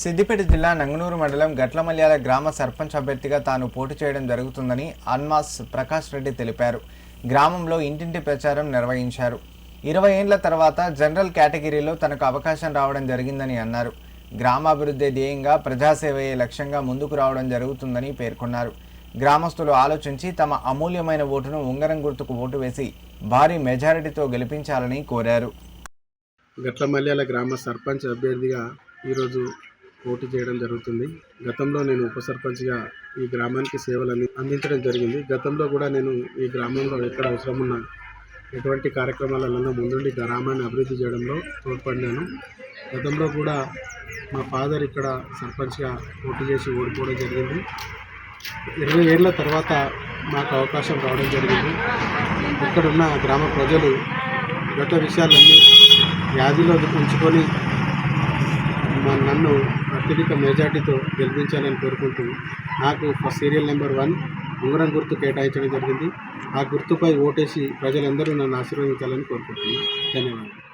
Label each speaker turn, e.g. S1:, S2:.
S1: సిద్దిపేట జిల్లా నంగనూరు మండలం గట్లమల్యాల గ్రామ సర్పంచ్ అభ్యర్థిగా తాను పోటీ చేయడం జరుగుతుందని అన్మాస్ ప్రకాష్ రెడ్డి తెలిపారు. గ్రామంలో ఇంటింటి ప్రచారం నిర్వహించారు. ఇరవై ఏండ్ల తర్వాత జనరల్ కేటగిరీలో తనకు అవకాశం రావడం జరిగిందని అన్నారు. గ్రామాభివృద్ధి ధ్యేయంగా ప్రజాసేవయే లక్ష్యంగా ముందుకు రావడం జరుగుతుందని పేర్కొన్నారు. గ్రామస్తులు ఆలోచించి తమ అమూల్యమైన ఓటును ఉంగరం గుర్తుకు ఓటు వేసి భారీ మెజారిటీతో గెలిపించాలని కోరారు.
S2: గట్ల మల్యాల గ్రామ సర్పంచ్ అభ్యర్థిగా ఈరోజు పోటీ చేయడం జరుగుతుంది. గతంలో నేను ఉప సర్పంచ్గా ఈ గ్రామానికి సేవలు అంది అందించడం జరిగింది. గతంలో కూడా నేను ఈ గ్రామంలో ఎక్కడ అవసరం ఉన్న ఎటువంటి కార్యక్రమాలలో ముందుండి గ్రామాన్ని అభివృద్ధి చేయడంలో తోడ్పడినాను. గతంలో కూడా మా ఫాదర్ ఇక్కడ సర్పంచ్గా పోటీ చేసి ఓడిపోవడం జరిగింది. ఇరవై ఏళ్ళ తర్వాత మాకు అవకాశం రావడం జరిగింది. ఇక్కడున్న గ్రామ ప్రజలు గత విషయాలన్నీ వ్యాధిలో ఉంచుకొని నన్ను అత్యధిక మెజార్టీతో గెలిపించాలని కోరుకుంటూ నాకు ఫస్ట్ సీరియల్ నెంబర్ వన్ ఉంగరం గుర్తు కేటాయించడం జరిగింది. ఆ గుర్తుపై ఓటేసి ప్రజలందరూ నన్ను ఆశీర్వదించాలని కోరుకుంటున్నాను. ధన్యవాదాలు.